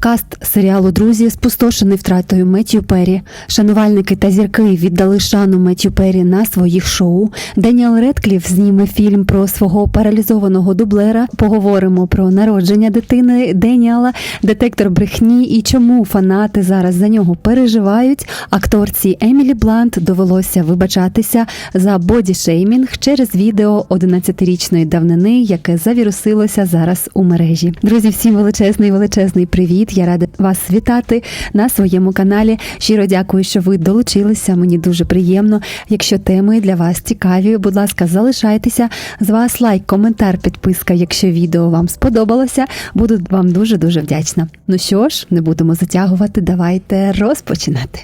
Каст серіалу Друзі спустошений втратою Меттью Перрі. Шанувальники та зірки віддали шану Меттью Перрі на своїх шоу. Деніел Редкліф зніме фільм про свого паралізованого дублера. Поговоримо про народження дитини Деніела, детектор брехні і чому фанати зараз за нього переживають. Акторці Емілі Блант довелося вибачатися за бодішеймінг через відео 11-річної давнини, яке завірусилося зараз у мережі. Друзі, всім величезний величезний привіт! Я рада вас вітати на своєму каналі. Щиро дякую, що ви долучилися. Мені дуже приємно. Якщо теми для вас цікаві, будь ласка, залишайтеся. З вас лайк, коментар, підписка. Якщо відео вам сподобалося, буду вам дуже дуже вдячна. Ну що ж, не будемо затягувати. Давайте розпочинати.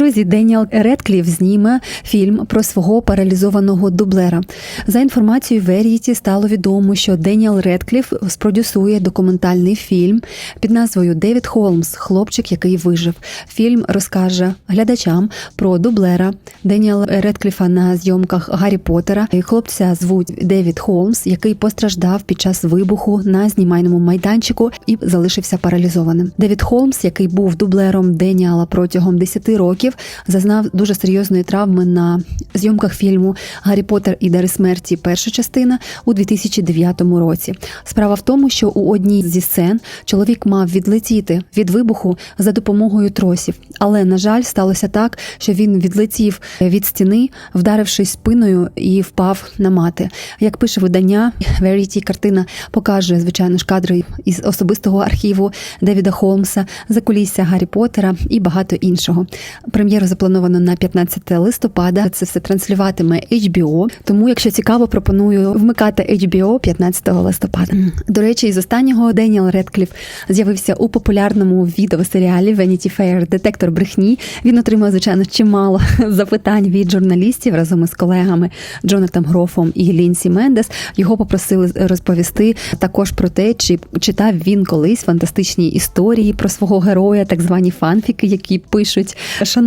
Друзі, Деніел Редкліф зніме фільм про свого паралізованого дублера. За інформацією Веріті стало відомо, що Деніел Редкліф спродюсує документальний фільм під назвою Девід Холмс, хлопчик, який вижив. Фільм розкаже глядачам про дублера Деніела Редкліфа на зйомках Гаррі Поттера. Хлопця звуть Девід Холмс, який постраждав під час вибуху на знімальному майданчику і залишився паралізованим. Девід Холмс, який був дублером Деніала протягом 10 років, зазнав дуже серйозної травми на зйомках фільму Гаррі Поттер і Дари смерті. Перша частина у 2009 році. Справа в тому, що у одній зі сцен чоловік мав відлетіти від вибуху за допомогою тросів, але на жаль, сталося так, що він відлетів від стіни, вдарившись спиною і впав на мати. Як пише видання, Verity картина покаже звичайно ж кадри із особистого архіву Девіда Холмса, закулісся Гаррі Поттера і багато іншого. Прем'єру заплановано на 15 листопада. Це все транслюватиме HBO, Тому, якщо цікаво, пропоную вмикати HBO 15 листопада. До речі, із останнього Деніел Редкліф з'явився у популярному відеосеріалі Vanity Fair Детектор брехні. Він отримав звичайно чимало запитань від журналістів разом із колегами Джонатом Грофом і Лінсі Мендес. Його попросили розповісти також про те, чи читав він колись фантастичні історії про свого героя, так звані фанфіки, які пишуть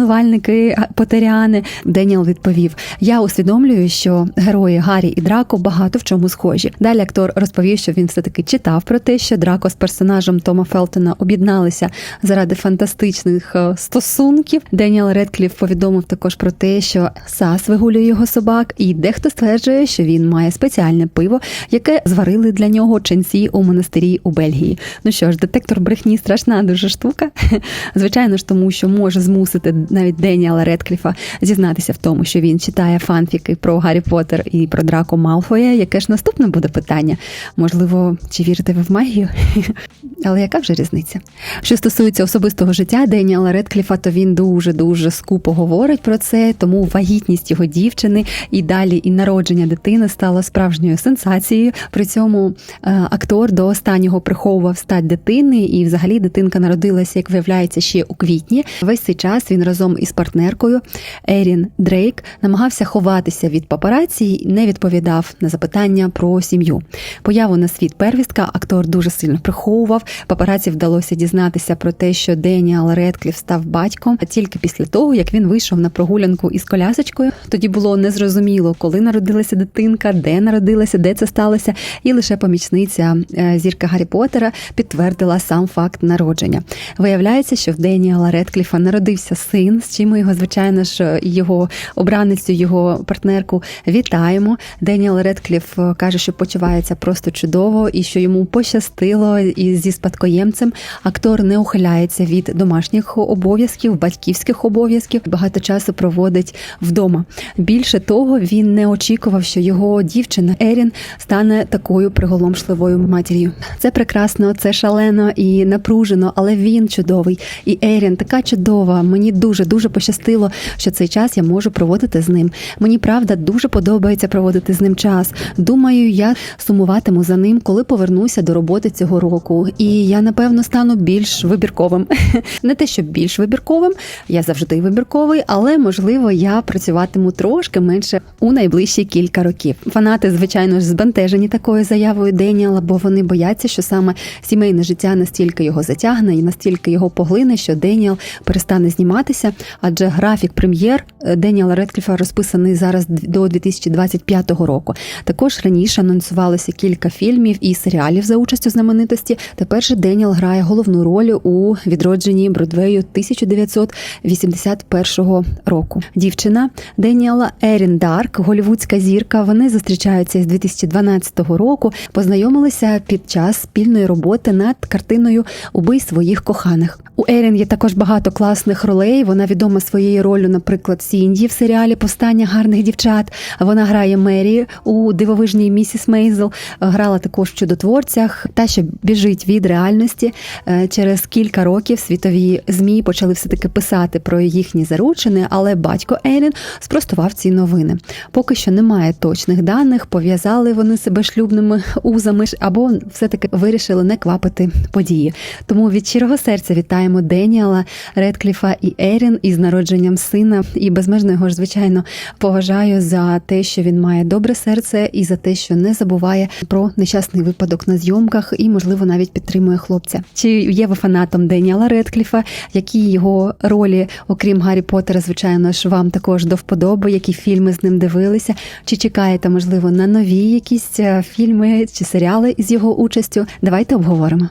шанувальники Потеряни. Деніел відповів: Я усвідомлюю, що герої Гаррі і Драко багато в чому схожі. Далі актор розповів, що він все таки читав про те, що Драко з персонажем Тома Фелтона об'єдналися заради фантастичних е, стосунків. Деніел Редкліф повідомив також про те, що Сас вигулює його собак, і дехто стверджує, що він має спеціальне пиво, яке зварили для нього ченці у монастирі у Бельгії. Ну що ж, детектор брехні страшна дуже штука. Звичайно ж, тому що може змусити навіть Деніела Редкліфа зізнатися в тому, що він читає фанфіки про Гаррі Поттер і про Драко Малфоя. Яке ж наступне буде питання? Можливо, чи вірите ви в магію? Але яка вже різниця? Що стосується особистого життя Деніела Редкліфа, то він дуже дуже скупо говорить про це, тому вагітність його дівчини і далі і народження дитини стало справжньою сенсацією. При цьому е, актор до останнього приховував стать дитини, і взагалі дитинка народилася, як виявляється, ще у квітні. Весь цей час він разом із партнеркою Ерін Дрейк намагався ховатися від папараці і не відповідав на запитання про сім'ю. Появу на світ первістка актор дуже сильно приховував. Папараці вдалося дізнатися про те, що Деніал Редкліф став батьком тільки після того, як він вийшов на прогулянку із колясочкою. Тоді було незрозуміло, коли народилася дитинка, де народилася, де це сталося, і лише помічниця е, зірка Гаррі Поттера підтвердила сам факт народження. Виявляється, що в Деніала Редкліфа народився син, з чим ми його, звичайно ж, його обраницю, його партнерку вітаємо. Деніел Редкліф е, каже, що почувається просто чудово і що йому пощастило і зі спадкоємцем. Актор не ухиляється від домашніх обов'язків, батьківських обов'язків. Багато часу проводить вдома. Більше того, він не очікував, що його дівчина Ерін стане такою приголомшливою матір'ю. Це прекрасно, це шалено і напружено, але він чудовий. І Ерін така чудова. Мені дуже дуже пощастило, що цей час я можу проводити з ним. Мені правда дуже подобається проводити з ним час. Думаю, я сумуватиму за ним, коли повернуся до роботи цього року. І я напевно стану більш вибірковим. Не те, що більш вибірковим, я завжди вибірковий, але можливо я працюватиму трошки менше у найближчі кілька років. Фанати, звичайно ж, збентежені такою заявою Деніала, бо вони бояться, що саме сімейне життя настільки його затягне і настільки його поглине, що Деніал перестане зніматися адже графік прем'єр е, Деніела Редкліфа розписаний зараз до 2025 року. Також раніше анонсувалося кілька фільмів і серіалів за участю знаменитості. Тепер же Деніел грає головну роль у відродженні Бродвею 1981 року. Дівчина Деніела Ерін Дарк, голівудська зірка. Вони зустрічаються з 2012 року. Познайомилися під час спільної роботи над картиною Убий своїх коханих. У Ерін є також багато класних ролей. Вона відома своєю ролью, наприклад, Сінді в серіалі Повстання гарних дівчат. Вона грає Мері у дивовижній місіс Мейзел. Грала також в чудотворцях. Та що біжить від реальності Е, через кілька років світові змі почали все таки писати про їхні заручини, але батько Ерін спростував ці новини. Поки що немає точних даних, пов'язали вони себе шлюбними узами або все таки вирішили не квапити події. Тому від щирого серця вітаємо Деніала Редкліфа і Ерін із народженням сина. І безмежно його ж звичайно поважаю за те, що він має добре серце, і за те, що не забуває про нещасний випадок на зйомках, і можливо навіть підтримує хлопця. Чи є ви фанатом Деніала Редкліфа? Які його ролі, окрім Гаррі Поттера, звичайно ж, вам також до вподоби? Які фільми з ним дивилися? Чи чекаєте, можливо, на нові якісь е, фільми чи серіали з його участю? Давайте обговоримо.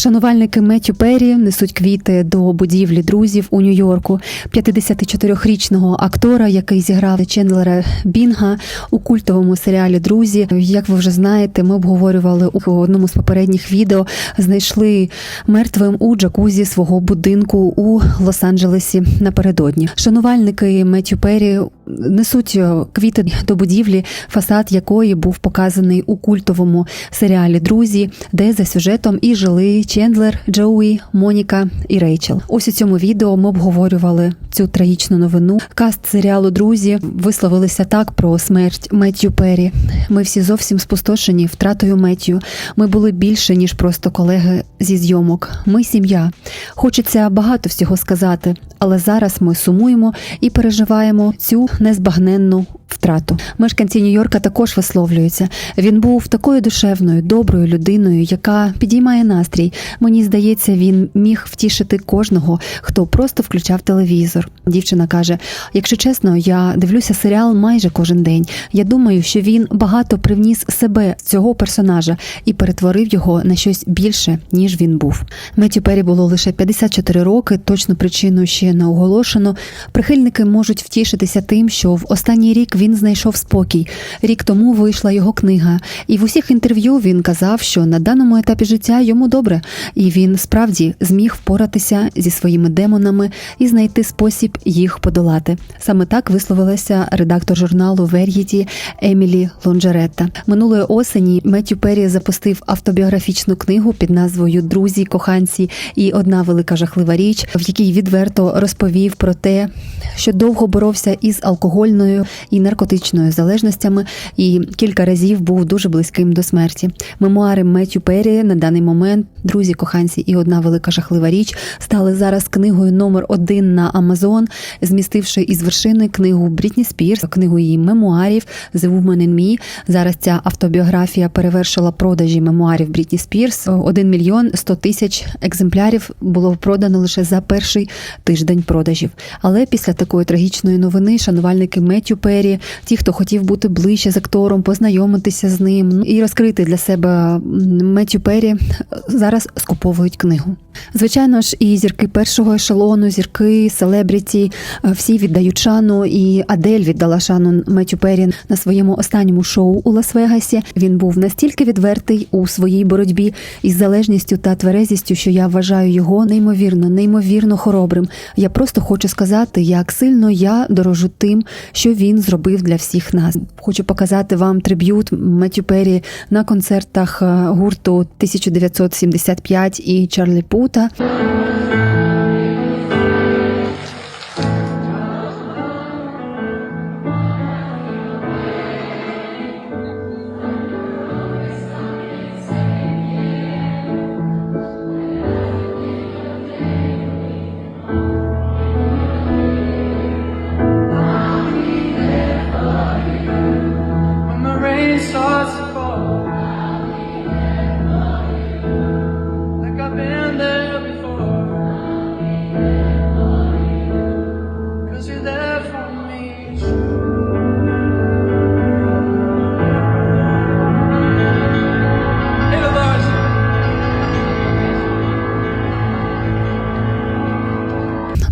Шанувальники Меттю Перрі несуть квіти до будівлі друзів у Нью-Йорку. 54-річного актора, який зіграв Чендлера Бінга у культовому серіалі Друзі. Як ви вже знаєте, ми обговорювали у одному з попередніх відео. Знайшли мертвим у джакузі свого будинку у Лос-Анджелесі напередодні. Шанувальники Меттю Перрі несуть е, квіти до будівлі, фасад якої був показаний у культовому серіалі Друзі, де за сюжетом і жили Чендлер, Джоуі, Моніка і Рейчел. Ось у цьому відео ми обговорювали цю трагічну новину. Каст серіалу Друзі висловилися так про смерть Меттю Перрі. Ми всі зовсім спустошені втратою Меттю. Ми були більше ніж просто колеги зі зйомок. Ми сім'я. Хочеться багато всього сказати, але зараз ми сумуємо і переживаємо цю незбагненну втрату. Мешканці Нью-Йорка також висловлюються. Він був такою душевною, доброю людиною, яка підіймає настрій. Мені здається, він міг втішити кожного, хто просто включав телевізор. Дівчина каже: якщо чесно, я дивлюся серіал майже кожен день. Я думаю, що він багато привніс себе цього персонажа і перетворив його на щось більше, ніж він був. Меттю Перрі було лише 54 роки. Точну причину ще не оголошено. Прихильники можуть втішитися тим, що в останній рік він знайшов спокій. Рік тому вийшла його книга, і в усіх інтерв'ю він казав, що на даному етапі життя йому добре, і він справді зміг впоратися зі своїми демонами і знайти спосіб їх подолати. Саме так висловилася редактор журналу Вер'єті Емілі Лонджеретта. Минулої осені Меттю Перрі запустив автобіографічну книгу під назвою Друзі, коханці і одна велика жахлива річ, в якій відверто розповів про те, що довго боровся із алкогольною і наркотичною залежностями, і кілька разів був дуже близьким до смерті. Мемуари Меттю Перрі на даний момент друзі, коханці і одна велика жахлива річ стали зараз книгою номер один на Амазон, змістивши із вершини книгу Брітні Спірс, книгу її мемуарів The Woman in Me. Зараз ця автобіографія перевершила продажі мемуарів Брітні Спірс. Один мільйон сто тисяч екземплярів було продано лише за перший тиждень продажів. Але після такої трагічної новини шанувальники Меттю Перрі, ті, хто хотів бути ближче з актором, познайомитися з ним ну, і розкрити для себе Меттю Перрі, зараз скуповують книгу. Звичайно ж, і зірки першого ешелону, зірки, селебріті, е, всі віддають шану. І Адель віддала шану Меттю Перрі на своєму останньому шоу у Лас-Вегасі. Він був настільки відвертий у своїй боротьбі із залежністю та тверезістю, що я вважаю його неймовірно, неймовірно хоробрим. Я просто хочу сказати, як сильно я дорожу тим, що він зробив для всіх нас. Хочу показати вам триб'ют Меттю Перрі на концертах е, гурту 1975 і Чарлі Пута.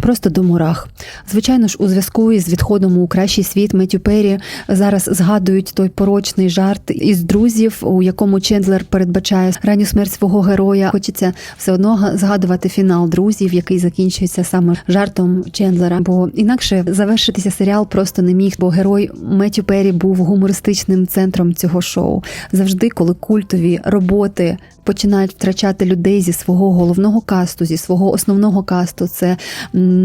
Просто до мурах. Звичайно ж, у зв'язку із відходом у кращий світ Меттю Перрі зараз згадують той порочний жарт із друзів, у якому Чендлер передбачає ранню смерть свого героя. Хочеться все одно згадувати фінал друзів, який закінчується саме жартом Чендлера. Бо інакше завершитися серіал просто не міг, бо герой Меттю Перрі був гумористичним центром цього шоу. Завжди, коли культові роботи починають втрачати людей зі свого головного касту, зі свого основного касту, це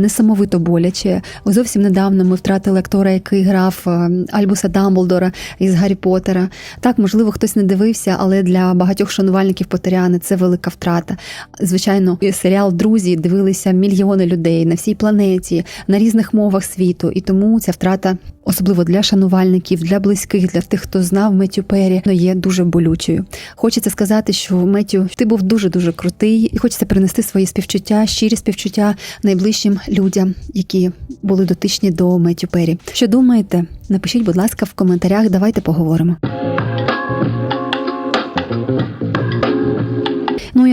несамовито боляче. Зовсім недавно ми втратили актора, який грав е, Альбуса Дамблдора із Гаррі Поттера. Так, можливо, хтось не дивився, але для багатьох шанувальників Поттеріани це велика втрата. Звичайно, серіал Друзі дивилися мільйони людей на всій планеті, на різних мовах світу, і тому ця втрата, особливо для шанувальників, для близьких, для тих, хто знав Меттю Перрі, ну, є дуже болючою. Хочеться сказати, що Меттю, ти був дуже дуже крутий, і хочеться принести свої співчуття, щирі співчуття найближчим людям, які були дотичні до Меттю Перрі. Що думаєте? Напишіть, будь ласка, в коментарях. Давайте поговоримо.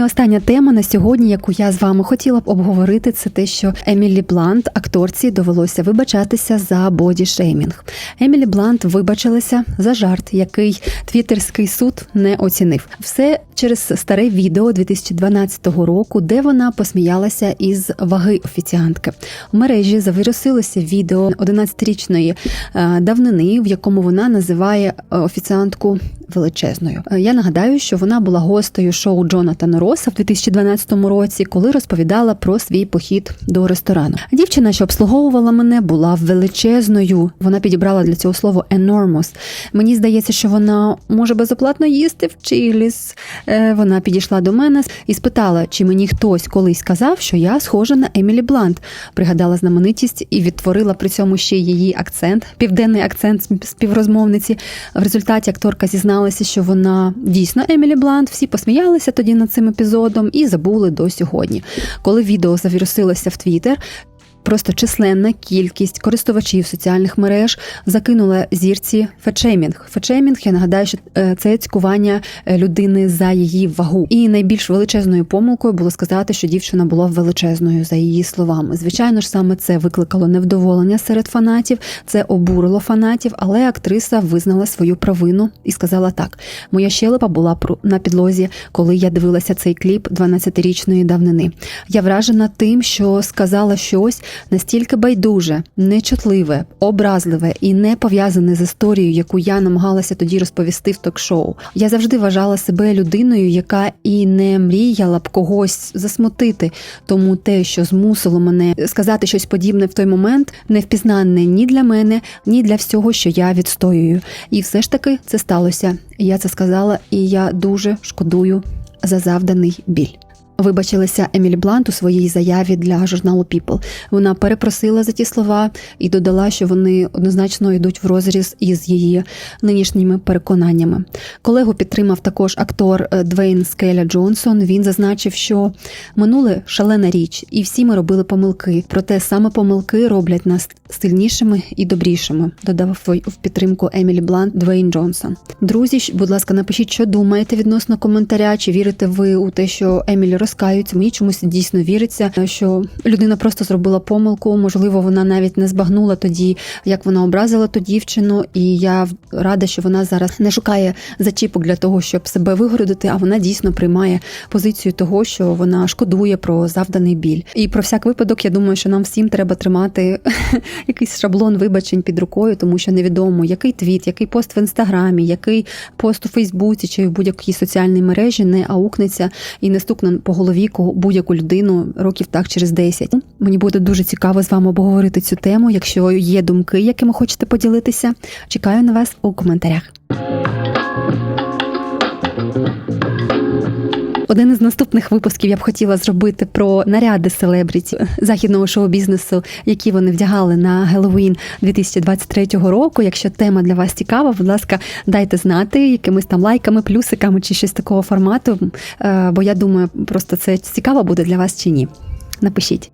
І остання тема на сьогодні, яку я з вами хотіла б обговорити, це те, що Емілі Блант, акторці, довелося вибачатися за бодішеймінг. Емілі Блант вибачилася за жарт, який твіттерський суд не оцінив. Все через старе відео 2012 року, де вона посміялася із ваги офіціантки. У мережі завірусилося відео 11-річної е, давнини, в якому вона називає е, офіціантку величезною. Е, Я нагадаю, що вона була гостею шоу Джонатана Роса в 2012 році, коли розповідала про свій похід до ресторану. Дівчина, що обслуговувала мене, була величезною. Вона підібрала для цього слово enormous. Мені здається, що вона може безоплатно їсти в Чиліс. Е, Вона підійшла до мене і спитала, чи мені хтось колись сказав, що я схожа на Емілі Блант. Пригадала знаменитість і відтворила при цьому ще її акцент, південний акцент співрозмовниці. В результаті акторка зізналася, що вона дійсно Емілі Блант. Всі посміялися тоді над цим епізодом і забули до сьогодні. Коли відео завірусилося в Твіттер, Просто численна кількість користувачів соціальних мереж закинула зірці фетшеймінг. Фетшеймінг, я нагадаю, що е, це цькування е, людини за її вагу. І найбільш величезною помилкою було сказати, що дівчина була величезною за її словами. Звичайно ж, саме це викликало невдоволення серед фанатів, це обурило фанатів, але актриса визнала свою провину і сказала так: моя щелепа була на підлозі, коли я дивилася цей кліп 12-річної давнини. Я вражена тим, що сказала щось настільки байдуже, нечутливе, образливе і не пов'язане з історією, яку я намагалася тоді розповісти в ток-шоу. Я завжди вважала себе людиною, яка і не мріяла б когось засмутити. Тому те, що змусило мене сказати щось подібне в той момент, не впізнанне ні для мене, ні для всього, що я відстоюю. І все ж таки це сталося. Я це сказала, і я дуже шкодую за завданий біль. Вибачилася Емілі Блант у своїй заяві для журналу People. Вона перепросила за ті слова і додала, що вони однозначно йдуть в розріз із її нинішніми переконаннями. Колегу підтримав також актор е, Двейн Скеля Джонсон. Він зазначив, що минуле шалена річ, і всі ми робили помилки. Проте саме помилки роблять нас сильнішими і добрішими. Додав в підтримку Емілі Блант Двейн Джонсон. Друзі, будь ласка, напишіть, що думаєте відносно коментаря. Чи вірите ви у те, що Розкаються? Мені чомусь дійсно віриться, що людина просто зробила помилку. Можливо, вона навіть не збагнула тоді, як вона образила ту дівчину. І я рада, що вона зараз не шукає зачіпок для того, щоб себе вигородити, а вона дійсно приймає позицію того, що вона шкодує про завданий біль. І про всяк випадок, я думаю, що нам всім треба тримати якийсь шаблон вибачень під рукою, тому що невідомо, який твіт, який пост в інстаграмі, який пост у Фейсбуці чи в будь-якій соціальній мережі не аукнеться і не стукне по голові будь-яку людину років так через 10. Мені буде дуже цікаво з вами обговорити цю тему. Якщо є думки, якими хочете поділитися, чекаю на вас у коментарях. Один із наступних випусків я б хотіла зробити про наряди селебріті західного шоу-бізнесу, які вони вдягали на Геловін 2023 року. Якщо тема для вас цікава, будь ласка, дайте знати якимись там лайками, плюсиками чи щось такого формату. Е, Бо я думаю, просто це цікаво буде для вас чи ні. Напишіть.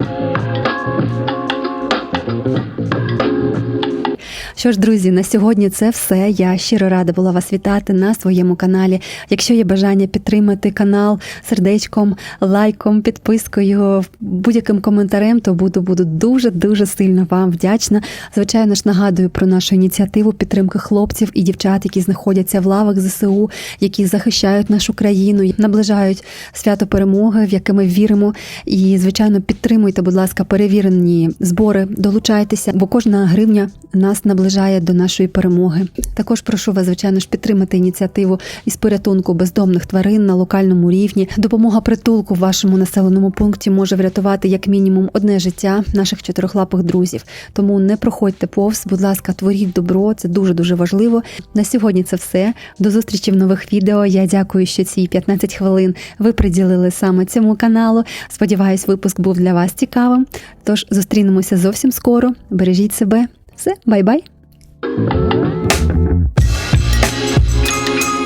Що ж, друзі, на сьогодні це все. Я щиро рада була вас вітати на своєму каналі. Якщо є бажання підтримати канал сердечком, лайком, підпискою, будь-яким коментарем, то буду буду дуже дуже сильно вам вдячна. Звичайно ж, нагадую про нашу ініціативу підтримки хлопців і дівчат, які знаходяться в лавах ЗСУ, які захищають нашу країну, наближають свято перемоги, в яке ми віримо. І звичайно, підтримуйте, будь ласка, перевірені збори, долучайтеся, бо кожна гривня нас наближає до нашої перемоги. Також прошу вас, звичайно ж, підтримати ініціативу із порятунку бездомних тварин на локальному рівні. Допомога притулку в вашому населеному пункті може врятувати як мінімум одне життя наших чотирьохлапих друзів. Тому не проходьте повз, будь ласка, творіть добро. Це дуже дуже важливо. На сьогодні це все. До зустрічі в нових відео. Я дякую, що ці 15 хвилин ви приділили саме цьому каналу. Сподіваюсь, випуск був для вас цікавим. Тож зустрінемося зовсім скоро. Бережіть себе. Все, бай-бай!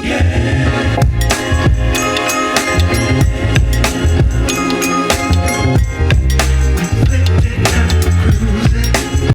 Yeah.